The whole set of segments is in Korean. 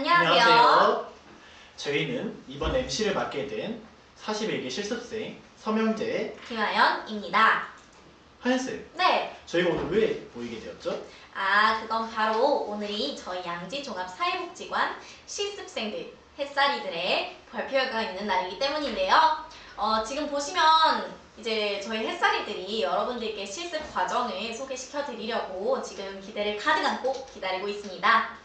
안녕하세요. 저희는 이번 MC를 맡게 된 41기 실습생 서명재 김아연입니다. 하연쌤. 네. 저희가 오늘 왜 모이게 되었죠? 아, 그건 바로 오늘이 저희 양지종합사회복지관 실습생들, 햇살이들의 발표회가 있는 날이기 때문인데요. 어, 지금 보시면 이제 저희 햇살이들이 여러분들께 실습 과정을 소개시켜 드리려고 지금 기대를 가득 안고 기다리고 있습니다.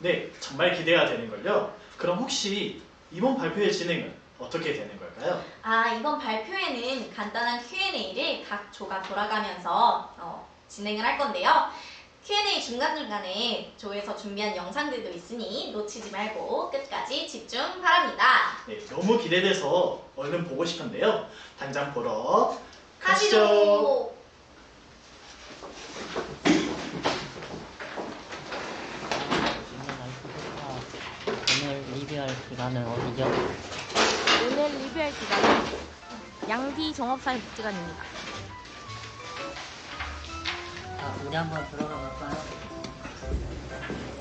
네, 정말 기대가 되는걸요. 그럼 혹시 이번 발표의 진행은 어떻게 되는 걸까요? 아, 이번 발표회는 간단한 Q&A를 각 조가 돌아가면서 어, 진행을 할 건데요. Q&A 중간중간에 조에서 준비한 영상들도 있으니 놓치지 말고 끝까지 집중 바랍니다. 네, 너무 기대돼서 얼른 보고 싶은데요. 당장 보러 가시죠. 가시죠. 오늘 리뷰할 기간은 어디죠? 오늘 리뷰할 기관은 양디 종합사회복지관입니다. 아, 우리 한번 들어가 볼까요?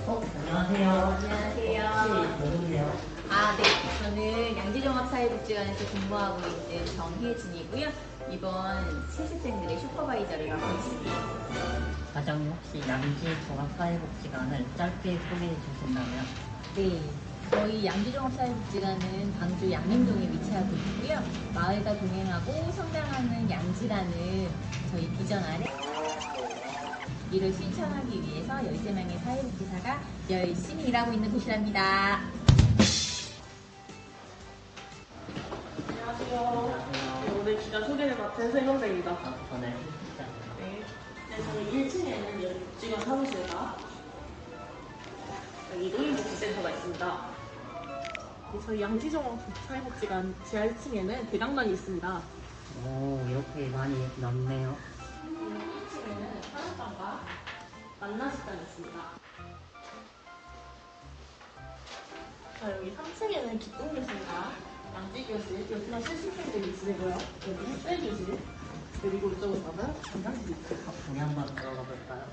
어, 안녕하세요. 안녕하세요. 혹시 누구세요? 아, 네. 저는 양지종합사회복지관에서 근무하고 있는 정혜진이고요. 이번 실습생들의 슈퍼바이저를 맡고 있습니다. 과장님 혹시 양지 종합사회복지관을 짧게 소개해 주신다면? 네. 저희 양지종합사회복지관은 광주 양림동에 위치하고 있고요. 마을과 동행하고 성장하는 양지라는 저희 비전 아래 이를 실천하기 위해서 13명의 사회복지사가 열심히 일하고 있는 곳이랍니다. 안녕하세요. 안녕하세요. 오늘 기자 소개를 맡은 세경대입니다. 아, 저는 실습생. 네. 네, 저희 1층에는 여기 복지관 사무실과 여기 노인복지센터가 있습니다. 네, 저희 양지종합 사회복지관 지하 1층에는 대강단이 있습니다. 오, 이렇게 많이 넓네요. 1층에는 사육관과 만나식당이 있습니다. 자, 여기 3층에는 기쁨 교실과 양지 교실, 여기는 실습생들이 지내고요. 여기 햇살 교실, 그리고 이쪽으로 가면 전장실이 있어요. 우리 한번 들어가 볼까요?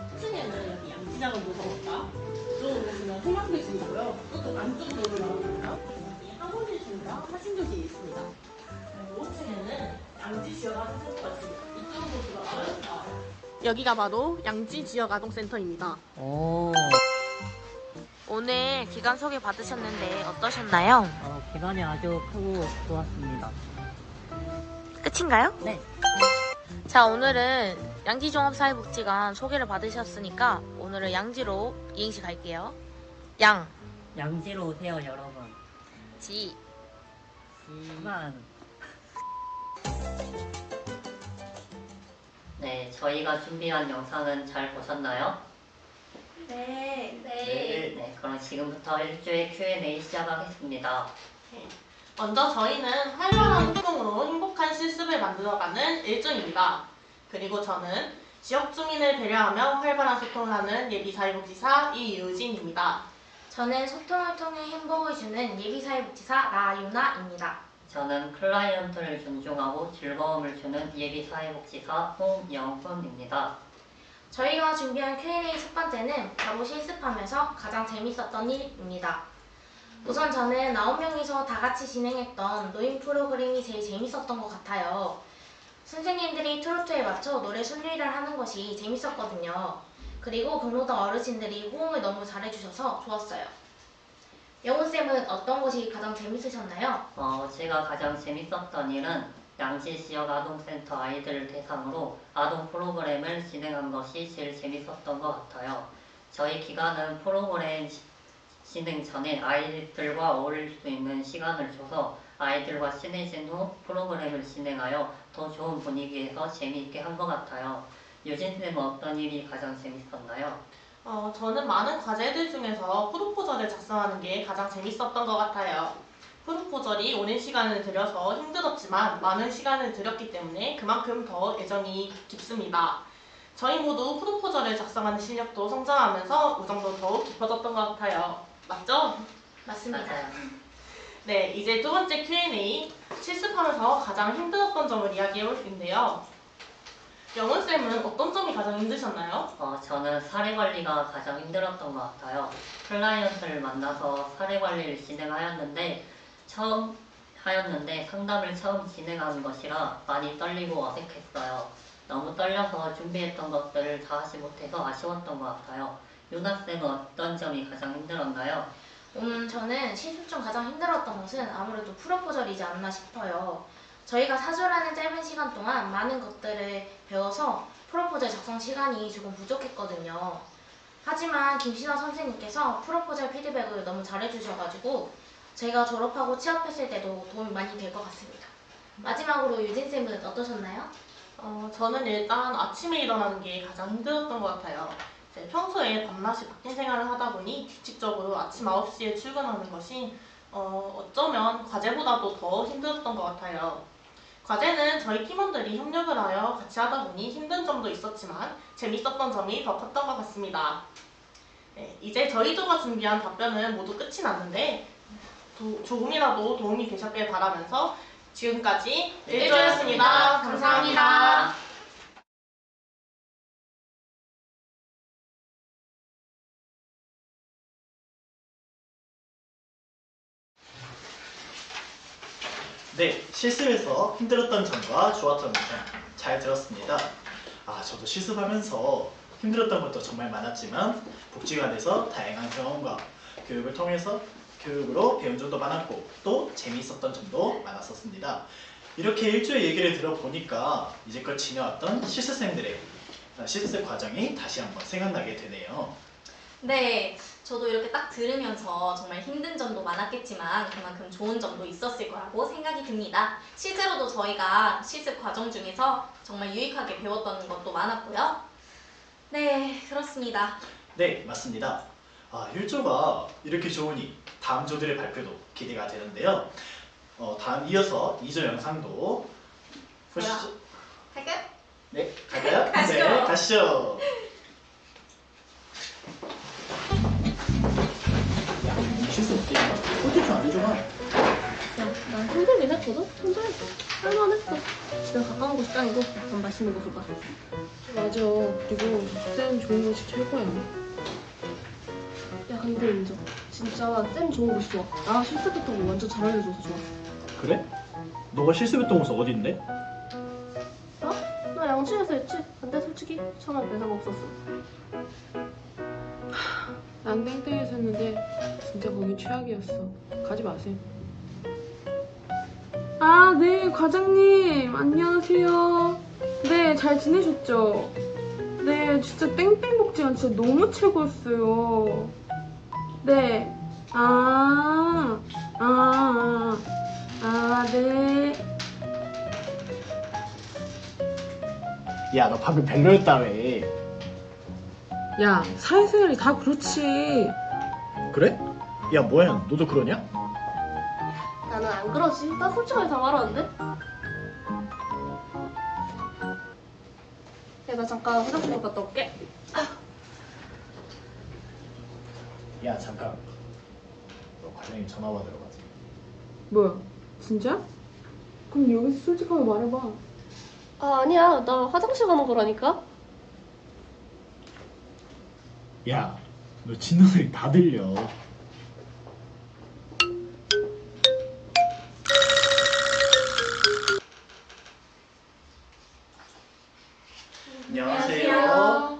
1층에는 여기 양지장을 모셔볼까? 이쪽으로 보시면 생활교실이고요. 이것도 안쪽으로. 여기 학원실과 사진교실이 있습니다. 그리고 5층에는 양지 지역 아동센터가 있습니다. 이쪽으로 들어가면 나와요. 여기가 바로 양지 지역 아동센터입니다. 오, 오늘 기관 소개 받으셨는데 어떠셨나요? 어, 기간이 아주 크고 좋았습니다. 끝인가요? 네. 자, 오늘은 양지종합사회복지관 소개를 받으셨으니까 오늘은 양지로 이행시 갈게요. 양, 양지로 오세요, 여러분. 지, 시간. 네, 저희가 준비한 영상은 잘 보셨나요? 네. 네. 네, 그럼 지금부터 일주일 Q&A 시작하겠습니다. 먼저 저희는 활발한 소통으로 행복한 실습을 만들어가는 일정입니다. 그리고 저는 지역 주민을 배려하며 활발한 소통을 하는 예비사회복지사 이유진입니다. 저는 소통을 통해 행복을 주는 예비사회복지사 나유나입니다. 저는 클라이언트를 존중하고 즐거움을 주는 예비사회복지사 홍영훈입니다. 저희가 준비한 Q&A 첫 번째는 바로 실습하면서 가장 재밌었던 일입니다. 우선 저는 9명이서 다 같이 진행했던 노인 프로그램이 제일 재밌었던 것 같아요. 선생님들이 트로트에 맞춰 노래 순리를 하는 것이 재밌었거든요. 그리고 근무동 어르신들이 호응을 너무 잘해주셔서 좋았어요. 영훈쌤은 어떤 것이 가장 재밌으셨나요? 어, 제가 가장 재밌었던 일은 양지 지역 아동센터 아이들을 대상으로 아동 프로그램을 진행한 것이 제일 재밌었던 것 같아요. 저희 기관은 프로그램 시- 진행 전에 아이들과 어울릴 수 있는 시간을 줘서 아이들과 친해진 후 프로그램을 진행하여 더 좋은 분위기에서 재미있게 한 것 같아요. 유진쌤은 어떤 일이 가장 재밌었나요? 어, 저는 많은 과제들 중에서 프로포절을 작성하는 게 가장 재밌었던 것 같아요. 프로포절이 오랜 시간을 들여서 힘들었지만 많은 시간을 들였기 때문에 그만큼 더 애정이 깊습니다. 저희 모두 프로포절을 작성하는 실력도 성장하면서 우정도 더욱 깊어졌던 것 같아요. 맞죠? 맞습니다. 맞아요. 네, 이제 두 번째 Q&A 실습하면서 가장 힘들었던 점을 이야기해 볼 텐데요. 영훈쌤은 어떤 점이 가장 힘드셨나요? 어, 저는 사례 관리가 가장 힘들었던 것 같아요. 클라이언트를 만나서 사례 관리를 진행하였는데 처음 하였는데 상담을 처음 진행하는 것이라 많이 떨리고 어색했어요. 너무 떨려서 준비했던 것들을 다 하지 못해서 아쉬웠던 것 같아요. 유나 쌤은 어떤 점이 가장 힘들었나요? 음, 저는 시술 중 가장 힘들었던 것은 아무래도 프로포절이지 않나 싶어요. 저희가 사주라는 짧은 시간 동안 많은 것들을 배워서 프로포절 작성 시간이 조금 부족했거든요. 하지만 김신화 선생님께서 프로포절 피드백을 너무 잘해주셔가지고 제가 졸업하고 취업했을 때도 도움이 많이 될 것 같습니다. 마지막으로 유진쌤은 어떠셨나요? 어, 저는 일단 아침에 일어나는 게 가장 힘들었던 것 같아요. 평소에 밤낮이 바뀐 생활을 하다 보니 규칙적으로 아침 9시에 출근하는 것이 어, 어쩌면 과제보다도 더 힘들었던 것 같아요. 과제는 저희 팀원들이 협력을 하여 같이 하다 보니 힘든 점도 있었지만 재밌었던 점이 더 컸던 것 같습니다. 네, 이제 저희 조가 준비한 답변은 모두 끝이 났는데 도- 조금이라도 도움이 되셨길 바라면서 지금까지 일조였습니다. 감사합니다. 네, 실습에서 힘들었던 점과 좋았던 점 잘 들었습니다. 아, 저도 실습하면서 힘들었던 것도 정말 많았지만 복지관에서 다양한 경험과 교육을 통해서 교육으로 배운 점도 많았고 또 재미있었던 점도 많았었습니다. 이렇게 일주의 얘기를 들어보니까 이제껏 지내왔던 실습생들의 아, 실습 과정이 다시 한번 생각나게 되네요. 네, 저도 이렇게 딱 들으면서 정말 힘든 점도 많았겠지만 그만큼 좋은 점도 있었을 거라고 생각이 듭니다. 실제로도 저희가 실습 과정 중에서 정말 유익하게 배웠던 것도 많았고요. 네, 그렇습니다. 네, 맞습니다. 아, 1조가 이렇게 좋으니 다음 조들의 발표도 기대가 되는데요. 어, 다음 이어서 2조 영상도 보시죠. 할까요? 네, 갈까요? 가시죠. 네, 가시죠. 안 해줘봐. 난 힘들긴 했거든? 힘들었어. 할만했어. 집에 가까운 곳이 짱이고, 밥 맛있는 곳을 봐. 맞아. 그리고 쌤 좋은 곳이 최고야. 야, 근데 인정. 진짜 쌤 좋은 곳이 좋아. 나 실습했던 거 완전 잘 알려줘서 좋았어. 그래? 너가 실수했던 곳은 어딘데? 나 양치에서 했지? 근데 솔직히 처음에 배상 없었어. 난 땡땡에서 했는데 진짜 거기 최악이었어. 가지 마세요. 아, 네, 과장님. 안녕하세요. 네, 잘 지내셨죠? 네, 진짜 땡땡 복지관 진짜 너무 최고였어요. 네. 아, 아, 아, 아, 네. 야, 너 방금 별로였다며. 야, 사회생활이 다 그렇지. 그래? 야, 뭐야, 너도 그러냐? 나는 안 그러지. 나 솔직하게 다 말하는데? 야, 나 잠깐 화장실 좀 갔다 올게. 야, 잠깐. 너 과장님 전화 받으러 가자. 뭐야, 진짜? 그럼 여기서 솔직하게 말해봐. 아, 아니야. 나 화장실 가는 거라니까? 야, 너 진동 소리 다 들려. 안녕하세요.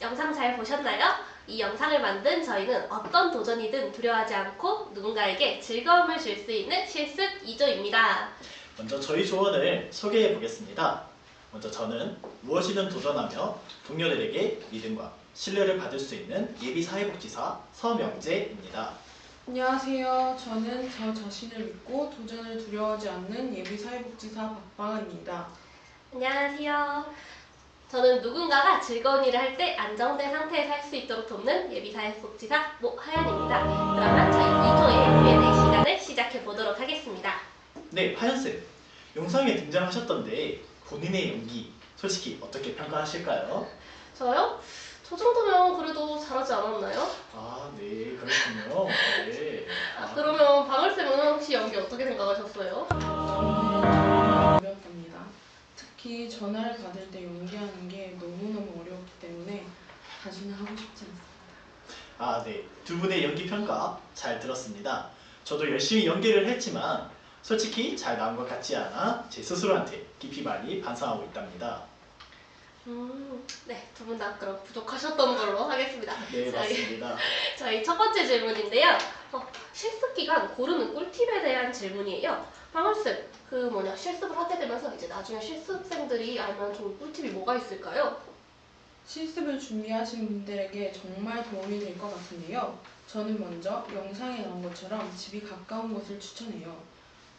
영상 잘 보셨나요? 이 영상을 만든 저희는 어떤 도전이든 두려워하지 않고 누군가에게 즐거움을 줄 수 있는 실습 2조입니다. 먼저 저희 조언을 소개해 보겠습니다. 먼저 저는 무엇이든 도전하며 동료들에게 믿음과 신뢰를 받을 수 있는 예비 사회복지사 서명재입니다. 안녕하세요. 저는 저 자신을 믿고 도전을 두려워하지 않는 예비 사회복지사 박방은입니다. 안녕하세요. 저는 누군가가 즐거운 일을 할 때 안정된 상태에서 할 수 있도록 돕는 예비사회복지사 모하연입니다. 그러면 저희 2조의 Q&A 시간을 시작해 보도록 하겠습니다. 네, 하연쌤. 영상에 등장하셨던데 본인의 연기 솔직히 어떻게 평가하실까요? 저요? 저 정도면 그래도 잘하지 않았나요? 아, 네, 그렇군요. 네. 아, 그러면 방울쌤은 혹시 연기 어떻게 생각하셨어요? 어렵습니다. 특히 전화를 받을 때 연기하는 게 너무너무 어려웠기 때문에 다시는 하고 싶지 않습니다. 아, 네. 두 분의 연기 평가 잘 들었습니다. 저도 열심히 연기를 했지만 솔직히 잘 나온 것 같지 않아 제 스스로한테 깊이 많이 반성하고 있답니다. 음, 네, 두 분 다 그럼 부족하셨던 걸로 하겠습니다. 네, 저희, 맞습니다. 저희 첫 번째 질문인데요. 어, 실습 기간 고르는 꿀팁에 대한 질문이에요. 방울쌤, 그 뭐냐 실습을 하게 되면서 이제 나중에 실습생들이 알면 좋은 꿀팁이 뭐가 있을까요? 실습을 준비하신 분들에게 정말 도움이 될 것 같은데요. 저는 먼저 영상에 나온 것처럼 집이 가까운 곳을 추천해요.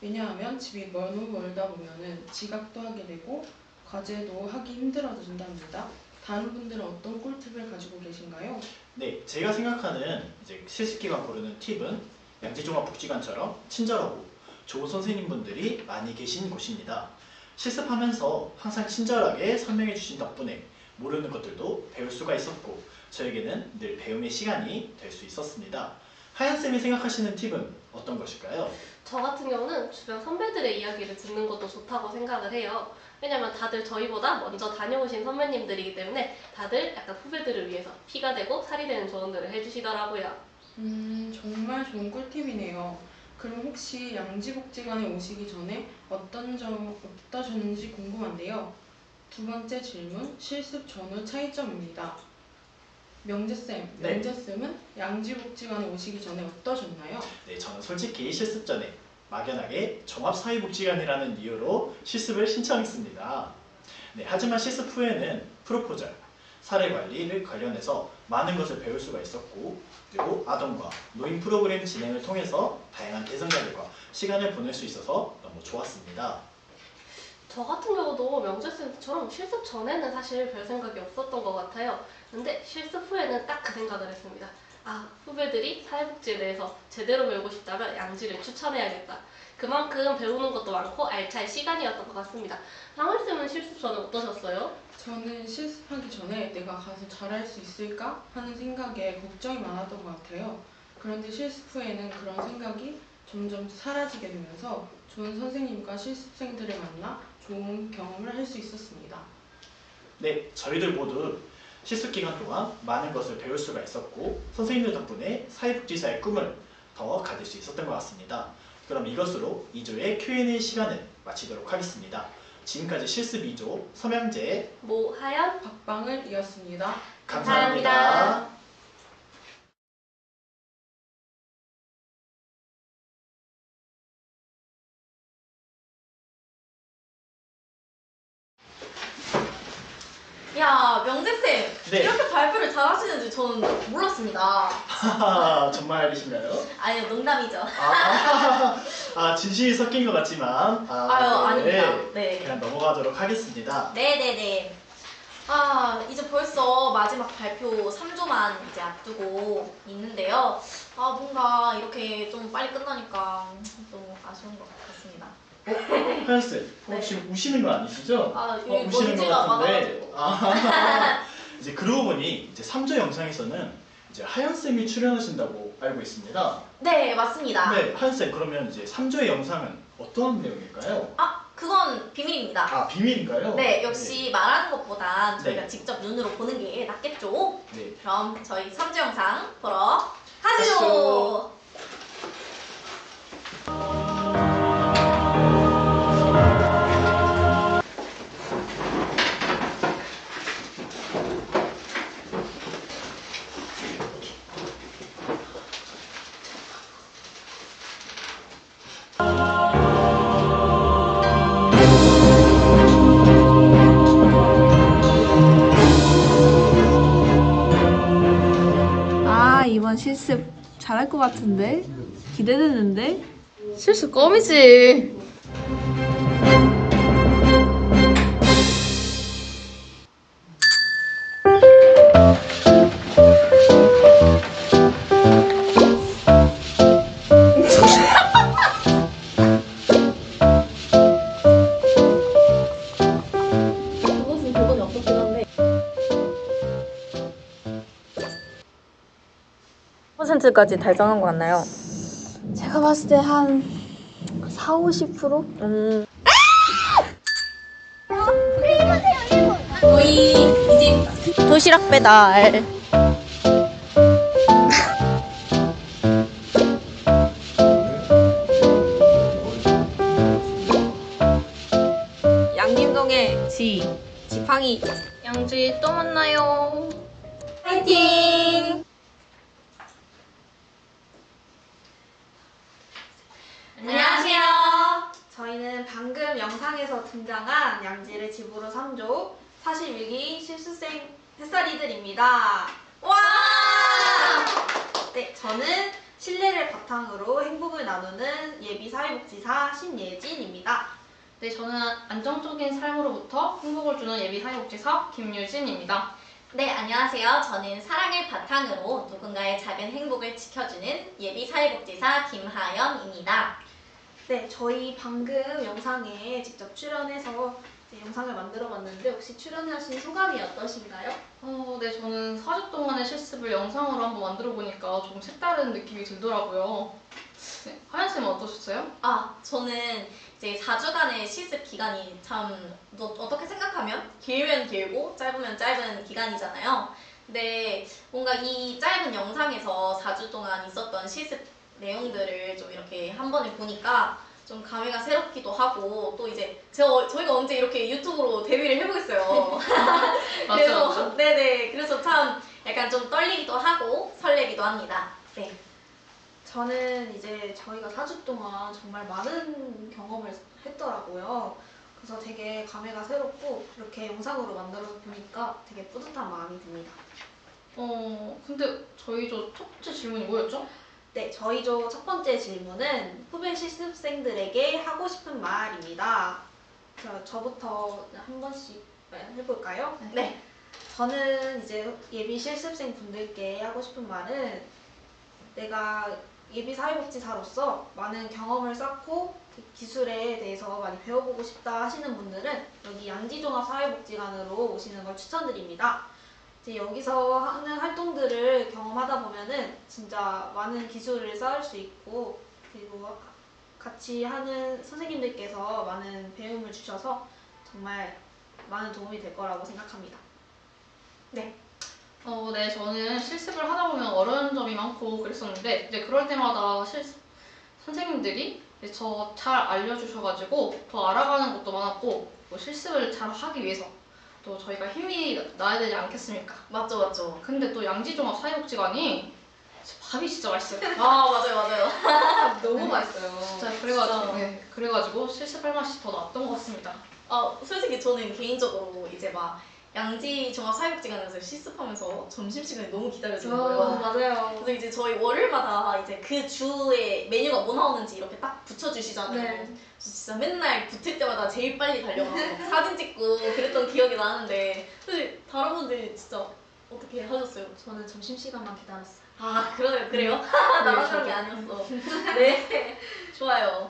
왜냐하면 집이 너무 멀다 보면은 지각도 하게 되고 과제도 하기 힘들어진답니다. 다른 분들은 어떤 꿀팁을 가지고 계신가요? 네, 제가 생각하는 이제 실습기간 고르는 팁은 양지종합복지관처럼 친절하고 좋은 선생님분들이 많이 계신 곳입니다. 실습하면서 항상 친절하게 설명해 주신 덕분에 모르는 것들도 배울 수가 있었고 저에게는 늘 배움의 시간이 될 수 있었습니다. 하얀쌤이 생각하시는 팁은 어떤 것일까요? 저 같은 경우는 주변 선배들의 이야기를 듣는 것도 좋다고 생각을 해요. 왜냐면 다들 저희보다 먼저 다녀오신 선배님들이기 때문에 다들 약간 후배들을 위해서 피가 되고 살이 되는 조언들을 해주시더라고요. 음, 정말 좋은 꿀팁이네요. 그럼 혹시 양지복지관에 오시기 전에 어떤 점 어떠셨는지 궁금한데요. 두 번째 질문, 실습 전후 차이점입니다. 명재쌤, 네. 명재쌤은 양지복지관에 오시기 전에 어떠셨나요? 네, 저는 솔직히 실습 전에 막연하게 종합사회복지관이라는 이유로 실습을 신청했습니다. 네, 하지만 실습 후에는 프로포절, 사례 관리를 관련해서 많은 것을 배울 수가 있었고 그리고 아동과 노인 프로그램 진행을 통해서 다양한 대상 자들과 시간을 보낼 수 있어서 너무 좋았습니다. 저 같은 경우도 명재쌤처럼 실습 전에는 사실 별 생각이 없었던 것 같아요. 근데 실습 후에는 딱 그 생각을 했습니다. 아, 후배들이 사회복지에 대해서 제대로 배우고 싶다면 양지를 추천해야겠다. 그만큼 배우는 것도 많고 알찬 시간이었던 것 같습니다. 방울쌤은 실습 전에 어떠셨어요? 저는 실습하기 전에 내가 가서 잘할 수 있을까 하는 생각에 걱정이 많았던 것 같아요. 그런데 실습 후에는 그런 생각이 점점 사라지게 되면서 좋은 선생님과 실습생들을 만나 좋은 경험을 할 수 있었습니다. 네, 저희들 모두 실습 기간 동안 많은 것을 배울 수가 있었고 선생님들 덕분에 사회복지사의 꿈을 더 가질 수 있었던 것 같습니다. 그럼 이것으로 2조의 Q&A 시간을 마치도록 하겠습니다. 지금까지 실습 2조 서명재 모하연 박방을이었습니다. 감사합니다. 감사합니다. 야, 명재쌤. 네. 이렇게 발표를 잘 하시는지 저는 몰랐습니다. 정말이신가요? 아니요, 농담이죠. 아, 아, 진심이 섞인 것 같지만 아, 아유, 네. 아닙니다. 네. 그냥 넘어가도록 하겠습니다. 네네네. 아, 이제 벌써 마지막 발표 3조만 이제 앞두고 있는데요. 아, 뭔가 이렇게 좀 빨리 끝나니까 너무 아쉬운 것 같습니다. 하연쌤, 혹시 우시는 거 아니시죠? 아, 어, 여기 우시는 것 먼지가 같은데. 많아가지고. 아, 이제 그러고 보니 이제 3조 영상에서는 이제 하연 쌤이 출연하신다고 알고 있습니다. 네, 맞습니다. 네, 하연 쌤 그러면 이제 3조의 영상은 어떤 내용일까요? 아, 그건 비밀입니다. 아, 비밀인가요? 네, 역시 말하는 것보단 저희가 네. 직접 눈으로 보는 게 낫겠죠? 네. 네. 그럼 저희 3주 영상 보러 가시죠! 가시죠. 실습 잘할 것 같은데 기대되는데 실수 껌이지. 퍼센트까지 달성한 것 같나요? 제가 봤을 때 한 4, 50%? 음, 저희 이제 도시락 배달. 양림동의 지 지팡이 양지 또 만나요. 파이팅! 안녕하세요. 저희는 방금 영상에서 등장한 양지를 집으로 3조 41기 실수생 햇살이들입니다. 와! 네, 저는 신뢰를 바탕으로 행복을 나누는 예비 사회복지사 신예진입니다. 네, 저는 안정적인 삶으로부터 행복을 주는 예비 사회복지사 김유진입니다. 네, 안녕하세요. 저는 사랑을 바탕으로 누군가의 작은 행복을 지켜주는 예비 사회복지사 김하연입니다. 네, 저희 방금 영상에 직접 출연해서 영상을 만들어 봤는데 혹시 출연하신 소감이 어떠신가요? 어, 네, 저는 4주 동안의 실습을 영상으로 한번 만들어 보니까 조금 색다른 느낌이 들더라고요. 네, 하연쌤은 어떠셨어요? 아, 저는 이제 4주간의 실습 기간이 참 너- 어떻게 생각하면 길면 길고 짧으면 짧은 기간이잖아요. 근데 뭔가 이 짧은 영상에서 4주 동안 있었던 실습 내용들을 좀 이렇게 한 번에 보니까 좀 감회가 새롭기도 하고 또 이제 저, 저희가 언제 이렇게 유튜브로 데뷔를 해보겠어요. 그래서 맞죠? 네네 그래서 참 약간 좀 떨리기도 하고 설레기도 합니다. 네. 저는 이제 저희가 4주 동안 정말 많은 경험을 했더라고요. 그래서 되게 감회가 새롭고 이렇게 영상으로 만들어 보니까 되게 뿌듯한 마음이 듭니다. 어, 근데 저희 저 첫 번째 질문이 뭐였죠? 네, 저희 조 첫 번째 질문은 후배 실습생들에게 하고 싶은 말입니다. 자, 저부터 한 번씩 해볼까요? 네. 저는 이제 예비 실습생 분들께 하고 싶은 말은 내가 예비 사회복지사로서 많은 경험을 쌓고 그 기술에 대해서 많이 배워보고 싶다 하시는 분들은 여기 양지종합 사회복지관으로 오시는 걸 추천드립니다. 이제 여기서 하는 활동들을 경험하다 보면은 진짜 많은 기술을 쌓을 수 있고 그리고 같이 하는 선생님들께서 많은 배움을 주셔서 정말 많은 도움이 될 거라고 생각합니다. 어, 네, 저는 실습을 하다 보면 어려운 점이 많고 그랬었는데 이제 그럴 때마다 실습 선생님들이 저 잘 알려주셔가지고 더 알아가는 것도 많았고 뭐 실습을 잘 하기 위해서 또 저희가 힘이 나야 되지 않겠습니까? 맞죠, 맞죠. 근데 또 양지종합 사회복지관이 밥이 진짜 맛있어요. 아, 맞아요, 맞아요. 너무 맛있어요. 진짜 그래가지고 진짜. 네, 그래가지고 실습할 맛이 더 났던 것 같습니다. 아, 솔직히 저는 개인적으로 이제 막 양지 종합사회복지관에서 실습하면서 점심시간이 너무 기다려지는 거예요. 맞아요. 그래서 이제 저희 월요일마다 이제 그 주에 메뉴가 뭐 나오는지 이렇게 딱 붙여주시잖아요. 네. 진짜 맨날 붙을 때마다 제일 빨리 달려가서 막 사진 찍고 그랬던 기억이 나는데 사실 다른 분들 진짜 어떻게 하셨어요? 저는 점심시간만 기다렸어요. 아 그래요 그래요? 나만 그런 게 아니었어. 네 좋아요.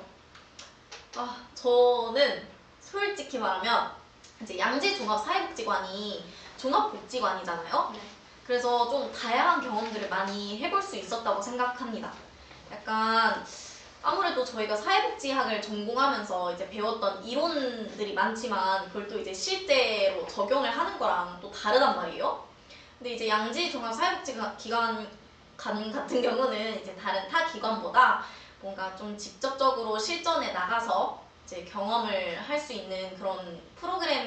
아 저는 솔직히 말하면 이제 양지 종합 사회복지관이 종합복지관이잖아요. 네. 그래서 좀 다양한 경험들을 많이 해볼 수 있었다고 생각합니다. 약간 아무래도 저희가 사회복지학을 전공하면서 이제 배웠던 이론들이 많지만 그걸 또 이제 실제로 적용을 하는 거랑 또 다르단 말이에요. 근데 이제 양지 종합 사회복지기관 간 같은 경우는 이제 다른 타 기관보다 뭔가 좀 직접적으로 실전에 나가서 이제 경험을 할 수 있는 그런 프로그램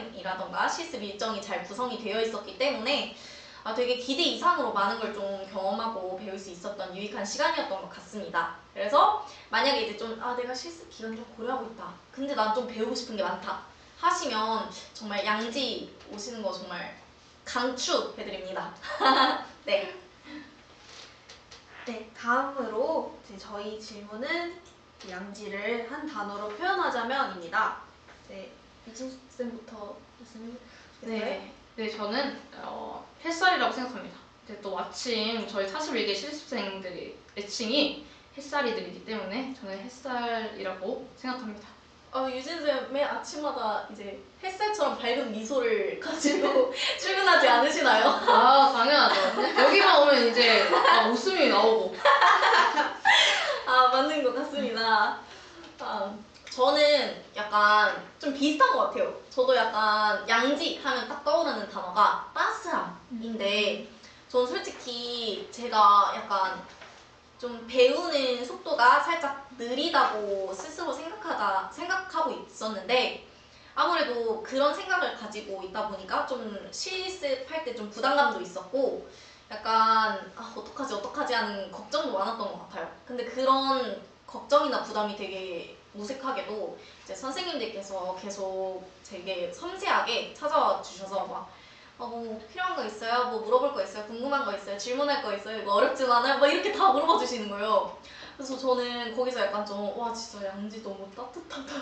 실습 일정이 잘 구성이 되어 있었기 때문에 아, 되게 기대 이상으로 많은 걸 좀 경험하고 배울 수 있었던 유익한 시간이었던 것 같습니다. 그래서 만약에 이제 좀 아 내가 실습 기간 좀 고려하고 있다. 근데 난 좀 배우고 싶은 게 많다. 하시면 정말 양지 오시는 거 정말 강추해드립니다. 네. 네, 다음으로 이제 저희 질문은 양지를 한 단어로 표현하자면입니다. 네, 미진 쌤부터 네, 네 저는 어, 햇살이라고 생각합니다. 근데 또 마침 저희 41개 실습생들의 애칭이 햇살이들이기 때문에 저는 햇살이라고 생각합니다. 어, 유진 쌤 매 아침마다 이제 햇살처럼 밝은 미소를 가지고 출근하지 않으시나요? 아 당연하죠. 여기만 오면 이제 아, 웃음이 나오고 아 맞는 것 같습니다. 아, 저는 약간 좀 비슷한 것 같아요. 저도 약간 양지 하면 딱 떠오르는 단어가 따스함인데 저는 솔직히 제가 약간 좀 배우는 속도가 살짝 느리다고 스스로 생각하다 생각하고 있었는데 아무래도 그런 생각을 가지고 있다 보니까 좀 실습할 때 좀 부담감도 있었고 약간 아 어떡하지 어떡하지 하는 걱정도 많았던 것 같아요. 근데 그런 걱정이나 부담이 되게 무색하게도 이제 선생님들께서 계속 되게 섬세하게 찾아와 주셔서 막 어, 뭐 필요한 거 있어요? 뭐 물어볼 거 있어요? 궁금한 거 있어요? 질문할 거 있어요? 이거 어렵진 않아요? 막 이렇게 다 물어봐 주시는 거예요. 그래서 저는 거기서 약간 좀 와 진짜 양지 너무 따뜻하다.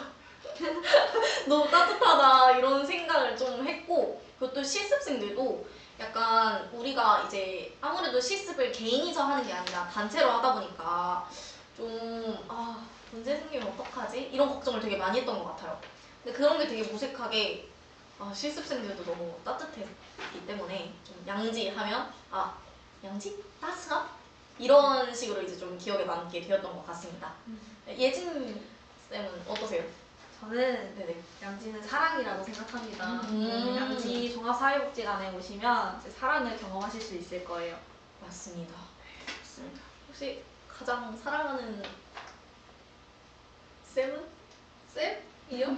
너무 따뜻하다 이런 생각을 좀 했고 또 실습생들도 약간 우리가 이제 아무래도 실습을 개인이서 하는 게 아니라 단체로 하다 보니까 좀아 문제 생기면 어떡하지? 이런 걱정을 되게 많이 했던 것 같아요. 근데 그런 게 되게 무색하게 아, 실습생들도 너무 따뜻했기 때문에 좀 양지하면 아 양지 따스함 이런 식으로 이제 좀 기억에 남게 되었던 것 같습니다. 예진 쌤은 어떠세요? 저는 네네. 양지는 사랑이라고 생각합니다. 음. 양지 종합사회복지관에 오시면 이제 사랑을 경험하실 수 있을 거예요. 맞습니다. 맞습니다. 혹시 가장 사랑하는 쌤은? 쌤이요?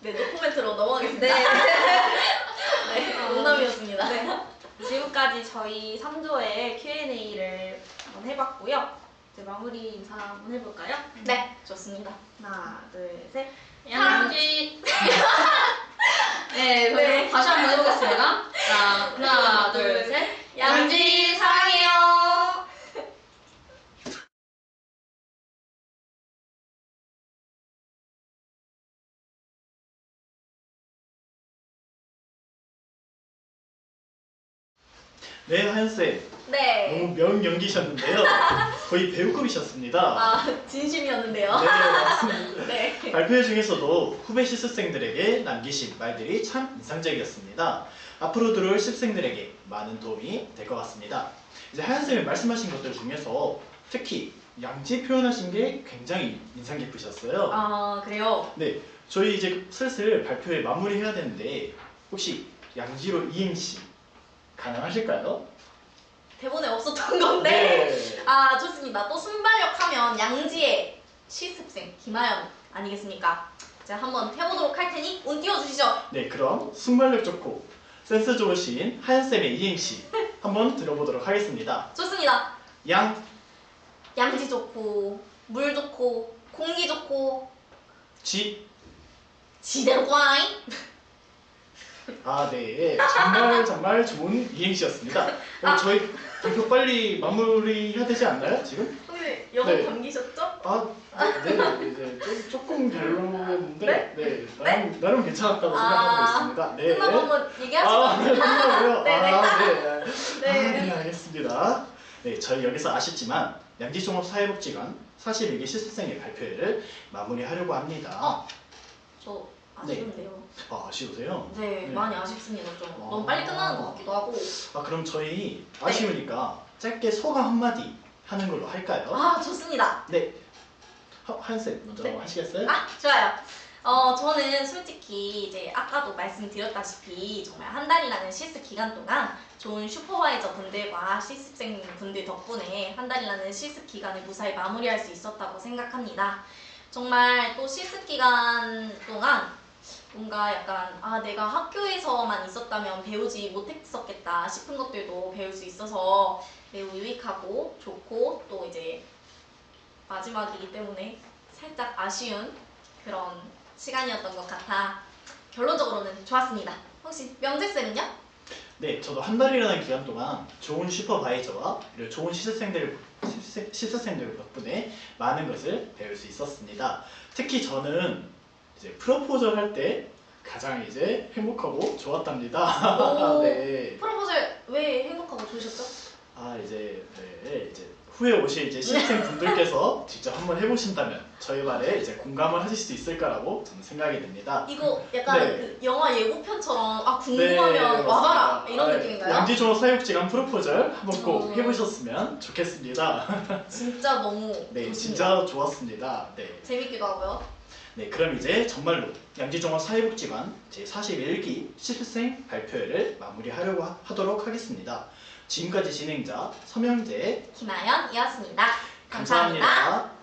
네, 노코멘트로 넘어가겠습니다. 네. 네, 농담이었습니다. 네. 지금까지 저희 3조의 Q&A를 한번 해봤고요. 이제 마무리 인사 한번 해볼까요? 네, 좋습니다. 하나, 둘, 셋. 양지. 네, 네. 다시 한번 해보겠습니다. 자, 하나, 둘, 셋. 양지 사 네, 하연쌤. 네. 너무 명 연기셨는데요. 거의 배우급이셨습니다. 아, 진심이었는데요. 네, 맞습니다. 네. 발표 중에서도 후배 실습생들에게 남기신 말들이 참 인상적이었습니다. 앞으로 들어올 실습생들에게 많은 도움이 될 것 같습니다. 이제 하연쌤이 말씀하신 것들 중에서 특히 양지 표현하신 게 굉장히 인상 깊으셨어요. 아, 그래요? 네, 저희 이제 슬슬 발표에 마무리해야 되는데 혹시 양지로 이행시 가능하실까요? 대본에 없었던 건데. 네. 아, 좋습니다. 또 순발력 하면 양지의 실습생 김하연 아니겠습니까? 제가 한번 해보도록 할 테니 운 띄워주시죠. 네, 그럼 순발력 좋고 센스 좋으신 하연쌤의 이행시 한번 들어보도록 하겠습니다. 좋습니다. 양, 양지 좋고, 물 좋고, 공기 좋고, 지, 지대로 꽝! 아, 네. 정말 정말 좋은 이행시였습니다. 그럼 저희 발표 빨리 마무리해야 되지 않나요, 지금? 영혼 네. 감기셨죠? 아, 네, 네, 이제 좀, 조금 별로였는데, 네, 나름, 나름 괜찮았다고 생각하고 아, 있습니다. 네. 끝나고 한번 얘기하시죠. 아, 네, 끝나고요? 네, 네. 아, 네. 네. 아, 네, 알겠습니다. 네, 저희 여기서 아쉽지만 양지종합사회복지관 41기 실습생의 발표회를 마무리하려고 합니다. 어. 저 아쉬운데요. 아, 아쉬우세요? 네, 네. 많이 아쉽습니다. 좀 어. 너무 빨리 끝나는 것 같기도 하고. 아, 그럼 저희 아쉬우니까 짧게 소감 한마디 하는 걸로 할까요? 아, 좋습니다. 네. 하- 한쌤 먼저 네. 하시겠어요? 아, 좋아요. 어, 저는 솔직히 이제 아까도 말씀드렸다시피 정말 한 달이라는 실습 기간 동안 좋은 슈퍼바이저 분들과 실습생 분들 덕분에 한 달이라는 실습 기간을 무사히 마무리할 수 있었다고 생각합니다. 정말 또 실습 기간 동안 뭔가 약간 아 내가 학교에서만 있었다면 배우지 못했었겠다 싶은 것들도 배울 수 있어서 매우 유익하고 좋고 또 이제 마지막이기 때문에 살짝 아쉬운 그런 시간이었던 것 같아 결론적으로는 좋았습니다. 혹시 명재쌤은요? 네, 저도 한 달이라는 기간 동안 좋은 슈퍼바이저와 그리고 좋은 실습생들 실습생, 실습생들 덕분에 많은 것을 배울 수 있었습니다. 특히 저는 이제 프로포절 할때 가장 이제 행복하고 좋았답니다. 오. 네. 프로포절 왜 행복하고 좋으셨죠? 아 이제 네, 이제 후에 오실 이제 실습생 분들께서 직접 한번 해보신다면 저희 말에 이제 공감을 하실 수 있을 거라고 저는 생각이 됩니다. 이거 약간 네. 그 영화 예고편처럼 아 궁금하면 와봐라 이런 느낌인가요? 양지종 사육지간 프로포절 한번 꼭 오. 해보셨으면 좋겠습니다. 진짜 너무 네, 좋습니다. 진짜 좋았습니다. 네. 재밌기도 하고요. 네, 그럼 이제 정말로 양지종합 사회복지관 제41기 실습생 발표회를 마무리하려고 하- 하도록 하겠습니다. 지금까지 진행자 서명재 김아연이었습니다 감사합니다.